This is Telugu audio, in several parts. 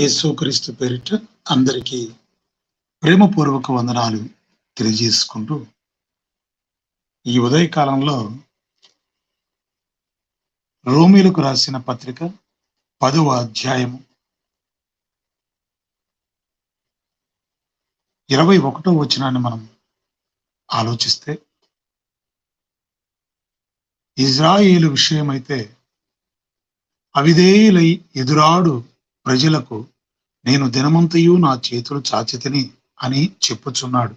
యేసుక్రీస్తు పేరిట అందరికీ ప్రేమపూర్వక వందనాలు తెలియజేసుకుంటూ ఈ ఉదయకాలంలో రోమిలకు రాసిన పత్రిక పదవ అధ్యాయము ఇరవై ఒకటో వచనాన్ని మనం ఆలోచిస్తే ఇజ్రాయేలు విషయమైతే అవిధేయులై ఎదురాడు ప్రజలకు నేను దినమంతయు నా చేతులు చాచితిని అని చెప్పుచున్నాడు.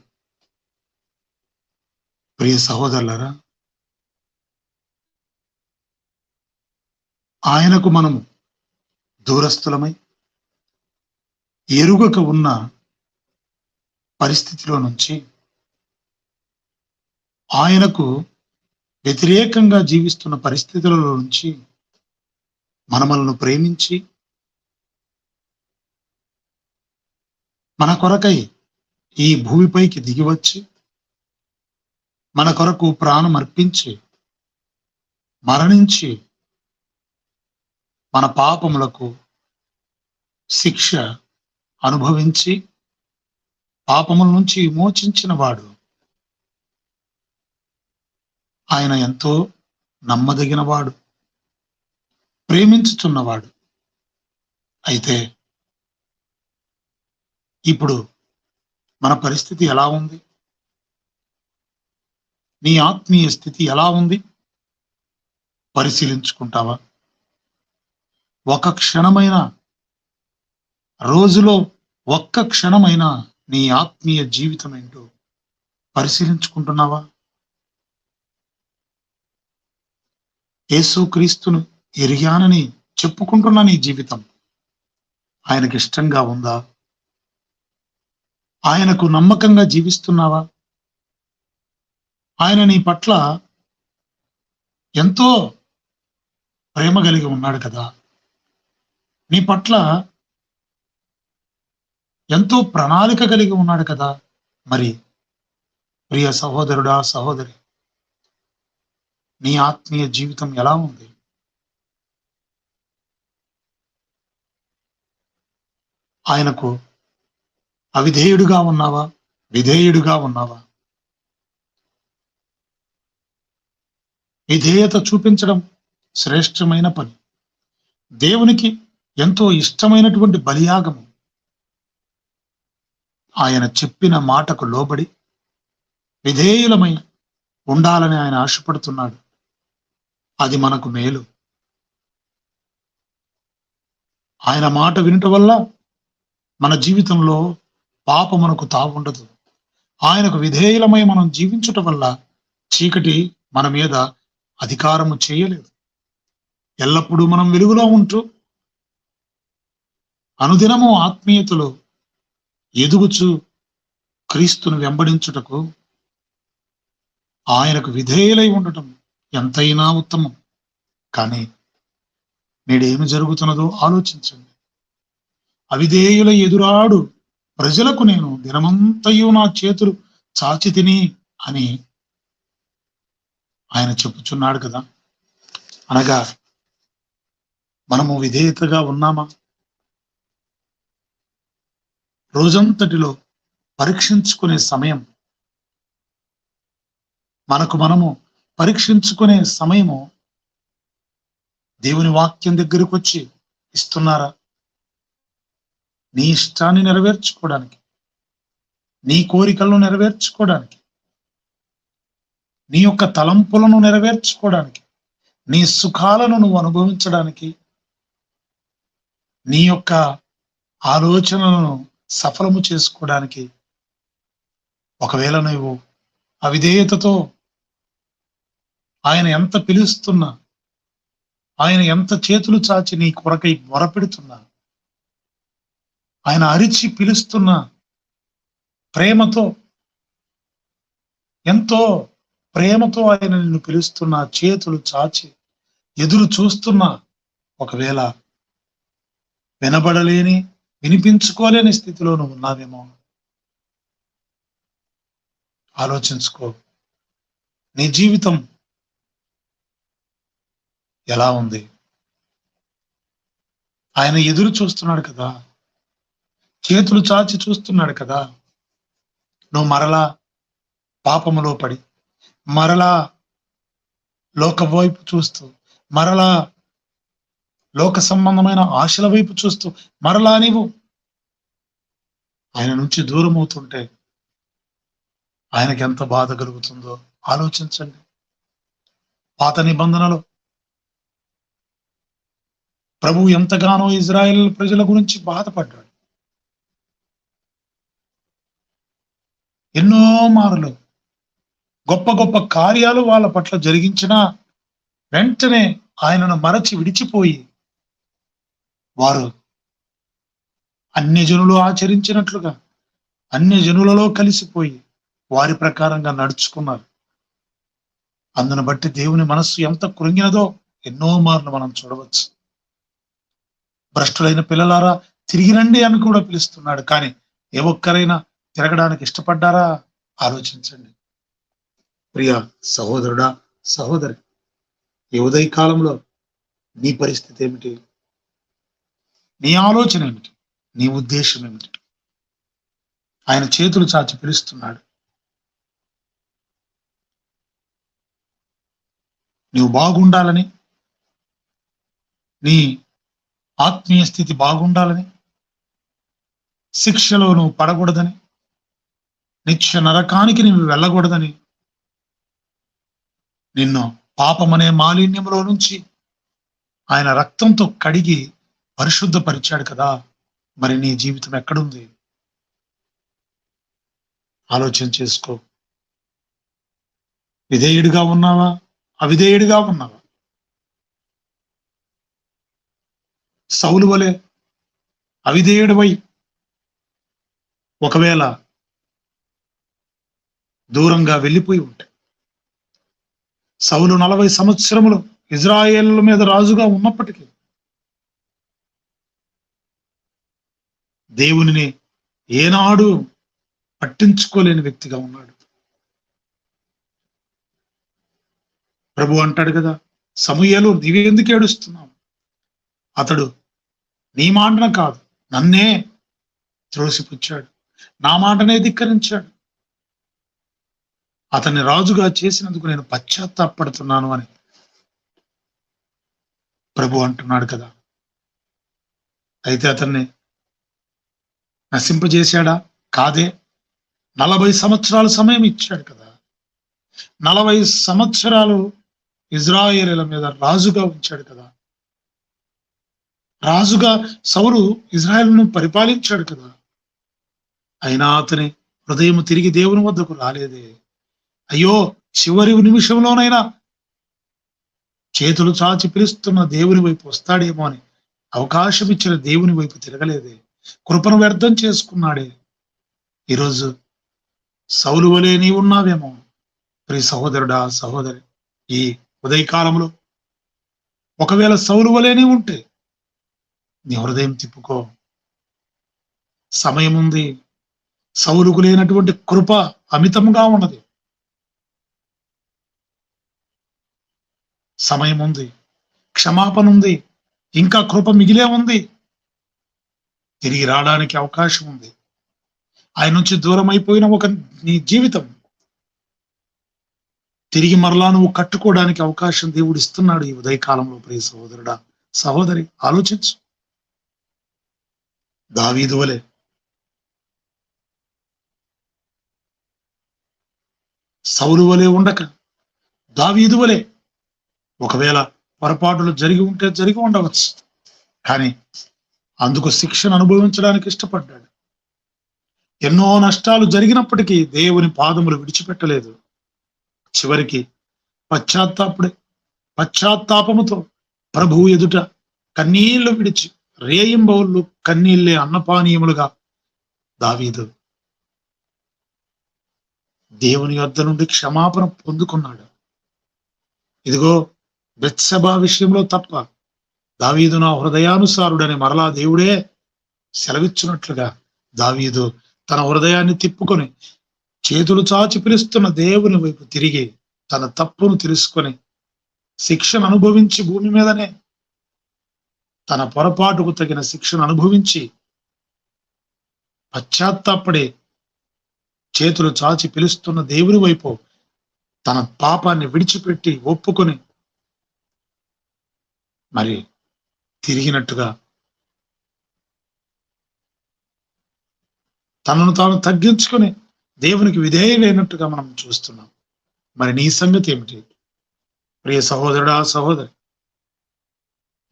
ప్రియ సహోదరులరా ఆయనకు మనము దూరస్థులమై ఎరుగక ఉన్న పరిస్థితిలో నుంచి ఆయనకు వ్యతిరేకంగా జీవిస్తున్న పరిస్థితులలో నుంచి మనమలను ప్రేమించి మన కొరకై ఈ భూమిపైకి దిగివచ్చి మన కొరకు ప్రాణం అర్పించి మరణించి మన పాపములకు శిక్ష అనుభవించి పాపముల నుంచి విమోచించిన వాడు ఆయన ఎంతో నమ్మదగినవాడు ప్రేమించుతున్నవాడు. ప్రేమించుచున్నవాడు అయితే ఇప్పుడు మన పరిస్థితి ఎలా ఉంది? నీ ఆత్మీయ స్థితి ఎలా ఉంది? పరిశీలించుకుంటావా? ఒక క్షణమైన రోజులో ఒక్క క్షణమైన నీ ఆత్మీయ జీవితం ఏంటో పరిశీలించుకుంటున్నావా? యేసుక్రీస్తును ఎరిగానని చెప్పుకుంటున్న నీ జీవితం ఆయనకి ఇష్టంగా ఉందా? ఆయనకు నమ్మకంగా జీవిస్తున్నావా? ఆయన నీ పట్ల ఎంతో ప్రేమ కలిగి ఉన్నాడు కదా. నీ పట్ల ఎంతో ప్రణాళిక కలిగి ఉన్నాడు కదా. మరి ప్రియ సహోదరుడా సహోదరి నీ ఆత్మీయ జీవితం ఎలా ఉంది? ఆయనకు అవిధేయుడుగా ఉన్నావా? విధేయుడుగా ఉన్నావా? విధేయత చూపించడం శ్రేష్టమైన పని. దేవునికి ఎంతో ఇష్టమైనటువంటి బలియాగము. ఆయన చెప్పిన మాటకు లోబడి విధేయులమై ఉండాలని ఆయన ఆశపడుతున్నాడు. అది మనకు మేలు. ఆయన మాట వినటం వల్ల మన జీవితంలో పాప మనకు తావుండదు. ఆయనకు విధేయులమై మనం జీవించుట వల్ల చీకటి మన మీద అధికారము చేయలేదు. ఎల్లప్పుడూ మనం వెలుగులో ఉంటూ అనుదినము ఆత్మీయతలో ఎదుగుచు క్రీస్తును వెంబడించుటకు ఆయనకు విధేయులై ఉండటం ఎంతైనా ఉత్తమం. కానీ నేడేమి జరుగుతున్నదో ఆలోచించండి. అవిధేయుల ఎదురాడు ప్రజలకు నేను దినమంతయు నా చేతులు చాచి తిని అని ఆయన చెప్పుచున్నాడు కదా. అనగా మనము విధేయతగా ఉన్నామా? రోజంతటిలో పరీక్షించుకునే సమయం మనకు మనము పరీక్షించుకునే సమయము దేవుని వాక్యం దగ్గరకు వచ్చి ఇస్తున్నారా? నీ ఇష్టాన్ని నెరవేర్చుకోవడానికి నీ కోరికలను నెరవేర్చుకోవడానికి నీ యొక్క తలంపులను నెరవేర్చుకోవడానికి నీ సుఖాలను నువ్వు అనుభవించడానికి నీ యొక్క ఆలోచనలను సఫలము చేసుకోవడానికి ఒకవేళ నువ్వు అవిధేయతతో ఆయన ఎంత పిలుస్తున్నా ఆయన ఎంత చేతులు చాచి నీ కొరకై మొరపెడుతున్నా ఆయన అరిచి పిలుస్తున్న ప్రేమతో ఎంతో ప్రేమతో ఆయన నిన్ను పిలుస్తున్న చేతులు చాచి ఎదురు చూస్తున్నా ఒకవేళ వినబడలేని వినిపించుకోలేని స్థితిలో నువ్వు ఉన్నావేమో. ఆలోచించుకో. నీ జీవితం ఎలా ఉంది? ఆయన ఎదురు చూస్తున్నాడు కదా. చేతులు చాచి చూస్తున్నాడు కదా. నువ్వు మరలా పాపములో పడి మరలా లోక వైపు చూస్తూ మరలా లోక సంబంధమైన ఆశల వైపు చూస్తూ మరలా నీవు ఆయన నుంచి దూరం అవుతుంటే ఆయనకి ఎంత బాధ కలుగుతుందో ఆలోచించండి. పాత నిబంధనలు. ప్రభు ఎంతగానో ఇజ్రాయెల్ ప్రజల గురించి బాధపడ్డాడు. ఎన్నో మార్లు గొప్ప గొప్ప కార్యాలు వాళ్ళ పట్ల జరిగించినా వెంటనే ఆయనను మరచి విడిచిపోయి వారు అన్ని జనులు ఆచరించినట్లుగా అన్ని జనులలో కలిసిపోయి వారి ప్రకారంగా నడుచుకున్నారు. అందును బట్టి దేవుని మనస్సు ఎంత కృంగినదో ఎన్నో మార్లు మనం చూడవచ్చు. భ్రష్టులైన పిల్లలారా తిరిగి రండి అని కూడా పిలుస్తున్నాడు. కానీ ఏ ఒక్కరైనా తిరగడానికి ఇష్టపడ్డారా? ఆలోచించండి. ప్రియ సహోదరుడా సహోదరి ఈ ఉదయ కాలంలో నీ పరిస్థితి ఏమిటి? నీ ఆలోచన ఏమిటి? నీ ఉద్దేశం ఏమిటి? ఆయన చేతులు చాచి పిలుస్తున్నాడు. నువ్వు బాగుండాలని నీ ఆత్మీయ స్థితి బాగుండాలని శిక్షలో నువ్వు పడకూడదని నిత్య నరకానికి నేను వెళ్ళకూడదని. నిన్ను పాపమనే మాలిన్యంలో నుంచి ఆయన రక్తంతో కడిగి పరిశుద్ధపరిచాడు కదా. మరి నీ జీవితం ఎక్కడుంది? ఆలోచన చేసుకో. విధేయుడిగా ఉన్నావా? అవిధేయుడిగా ఉన్నావా? సౌలు వలె అవిధేయుడివై ఒకవేళ దూరంగా వెళ్ళిపోయి ఉంటాయి. సౌలు నలభై సంవత్సరములు ఇజ్రాయేల్ మీద రాజుగా ఉన్నప్పటికీ దేవునిని ఏనాడు పట్టించుకోలేని వ్యక్తిగా ఉన్నాడు. ప్రభు అంటాడు కదా సమూహలు నీవెందుకు ఏడుస్తున్నావు? అతడు నీ మాటన కాదు నన్నే త్రోసిపుచ్చాడు. నా మాటనే ధిక్కరించాడు. అతన్ని రాజుగా చేసినందుకు నేను పశ్చాత్తాపడుతున్నాను అని ప్రభు అంటున్నాడు కదా. అయితే అతన్ని నశింపజేశాడా? కాదే. నలభై సంవత్సరాల సమయం ఇచ్చాడు కదా. నలభై సంవత్సరాలు ఇజ్రాయేలీల మీద రాజుగా ఉంచాడు కదా. రాజుగా సౌరు ఇజ్రాయెల్ను పరిపాలించాడు కదా. అయినా అతని హృదయం తిరిగి దేవుని వద్దకు రాలేదే. అయ్యో చివరి నిమిషంలోనైనా చేతులు చాచి పిలుస్తున్న దేవుని వైపు వస్తాడేమో అని అవకాశం ఇచ్చిన దేవుని వైపు తిరగలేదే. కృపను వ్యర్థం చేసుకున్నాడే. ఈరోజు సౌలు వలే నీ ఉన్నావేమో. ప్రి సహోదరుడా సహోదరి ఈ ఉదయకాలంలో ఒకవేళ సౌలు వలెనే ఉంటే నీ హృదయం తిప్పుకో. సమయం ఉంది. సౌలుకు లేనటువంటి కృప అమితంగా ఉన్నది. సమయం ఉంది. క్షమాపణ ఉంది. ఇంకా కృప మిగిలే ఉంది. తిరిగి రావడానికి అవకాశం ఉంది. ఆయన నుంచి దూరం అయిపోయిన ఒక నీ జీవితం. తిరిగి మరలా నువ్వు కట్టుకోవడానికి అవకాశం దేవుడు ఇస్తున్నాడు ఈ ఉదయకాలంలో ప్రియ సహోదరుడా. సహోదరి ఆలోచించు. దావీదు వలె సౌలు వలె ఉండక దావీదు వలె ఒకవేళ పొరపాటులు జరిగి ఉంటే జరిగి ఉండవచ్చు. కానీ అందుకు శిక్షను అనుభవించడానికి ఇష్టపడ్డాడు. ఎన్నో నష్టాలు జరిగినప్పటికీ దేవుని పాదములు విడిచిపెట్టలేదు. చివరికి పశ్చాత్తాపుడే పశ్చాత్తాపముతో ప్రభువు ఎదుట కన్నీళ్ళు విడిచి రేయింబౌళ్ళు కన్నీళ్ళే అన్నపానీయములుగా దావీదు దేవుని వద్ద నుండి క్షమాపణ పొందుకున్నాడు. ఇదిగో బెత్సభ విషయంలో తప్ప దావీదు నా హృదయానుసారుడని మరలా దేవుడే సెలవిచ్చినట్లుగా దావీదు తన హృదయాన్ని తిప్పుకొని చేతులు చాచి పిలుస్తున్న దేవుని వైపు తిరిగి తన తప్పును తెలుసుకొని శిక్షను అనుభవించి భూమి మీదనే తన పొరపాటుకు తగిన శిక్షను అనుభవించి పశ్చాత్తాపడే చేతులు చాచి పిలుస్తున్న దేవుని వైపు తన పాపాన్ని విడిచిపెట్టి ఒప్పుకొని మరి తిరిగినట్టుగా తనను తాను తగ్గించుకొని దేవునికి విధేయులైనట్టుగా మనం చూస్తున్నాం. మరి నీ సంగతి ఏమిటి? ప్రియ సహోదరుడా సహోదరి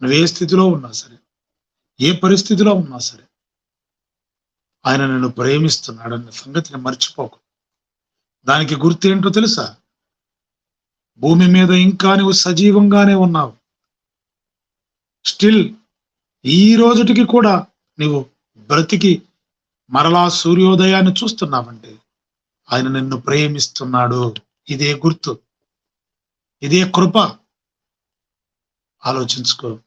నువ్వే ఏ స్థితిలో ఉన్నా సరే ఏ పరిస్థితిలో ఉన్నా సరే ఆయన నిన్ను ప్రేమిస్తున్నాడన్న సంగతిని మర్చిపోకు. దానికి గుర్తు ఏంటో తెలుసా? భూమి మీద ఇంకా నువ్వు సజీవంగానే ఉన్నావు. స్టిల్ ఈ రోజుటికి కూడా నువ్వు బ్రతికి మరలా సూర్యోదయాన్ని చూస్తున్నావంటే ఆయన నిన్ను ప్రేమిస్తున్నాడు. ఇదే గుర్తు. ఇదే కృప. ఆలోచించుకో.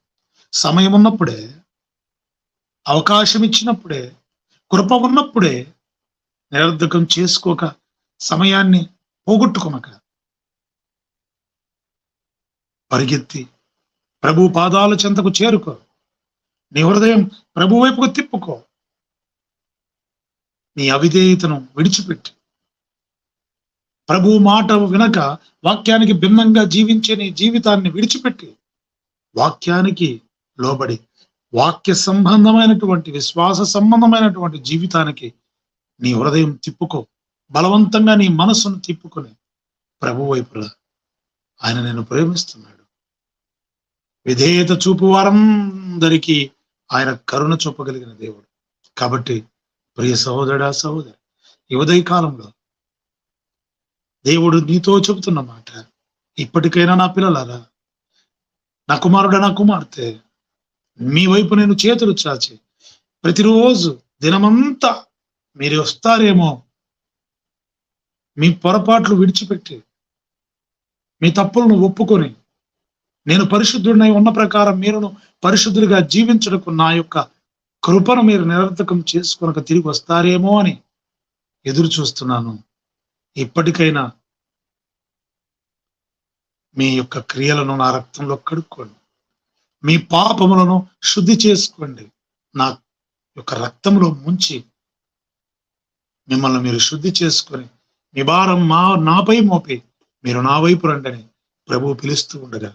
సమయం ఉన్నప్పుడే అవకాశం ఇచ్చినప్పుడే కృప ఉన్నప్పుడే నిరర్ధకం చేసుకోక సమయాన్ని పోగొట్టుకోనక పరిగెత్తి ప్రభు పాదాల చెంతకు చేరుకో. నీ హృదయం ప్రభు వైపుకు తిప్పుకో. నీ అవిధేయతను విడిచిపెట్టి. ప్రభు మాట వినక వాక్యానికి భిన్నంగా జీవించే నీ జీవితాన్ని విడిచిపెట్టి వాక్యానికి లోబడి వాక్య సంబంధమైనటువంటి విశ్వాస సంబంధమైనటువంటి జీవితానికి నీ హృదయం తిప్పుకో. బలవంతంగా నీ మనస్సును తిప్పుకొని ప్రభు వైపులా ఆయన నేను ప్రేమిస్తున్నాడు. విధేయత చూపు వారందరికీ ఆయన కరుణ చూపగలిగిన దేవుడు. కాబట్టి ప్రియ సహోదరుడా సహోదరి ఈ ఉదయ కాలంలో దేవుడు నీతో చెబుతున్న మాట ఇప్పటికైనా నా పిల్లలారా నా కుమారుడ నా కుమార్తె మీ వైపు నేను చేతులు చాచి ప్రతిరోజు దినమంతా మీరు వస్తారేమో మీ పొరపాట్లు విడిచిపెట్టి మీ తప్పులను ఒప్పుకొని నేను పరిశుద్ధుడినై ఉన్న ప్రకారం మీరును పరిశుద్ధులుగా జీవించడకు నా యొక్క కృపను మీరు నిరర్థకం చేసుకొనక తిరిగి వస్తారేమో అని ఎదురు చూస్తున్నాను. ఇప్పటికైనా మీ యొక్క క్రియలను నా రక్తంలో కడుక్కోండి. మీ పాపములను శుద్ధి చేసుకోండి. నా యొక్క రక్తంలో ముంచి మిమ్మల్ని మీరు శుద్ధి చేసుకొని మీ భారం మా నాపై మోపి మీరు నా వైపు రండని ప్రభు పిలుస్తూ ఉండగా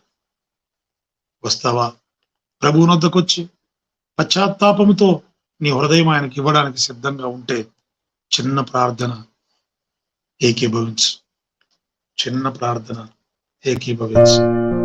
వస్తావా? ప్రభు నొద్దకొచ్చి పశ్చాత్తాపముతో నీ హృదయం ఆయనకి ఇవ్వడానికి సిద్ధంగా ఉంటే చిన్న ప్రార్థన ఏకీభవించు. చిన్న ప్రార్థన ఏకీభవించు.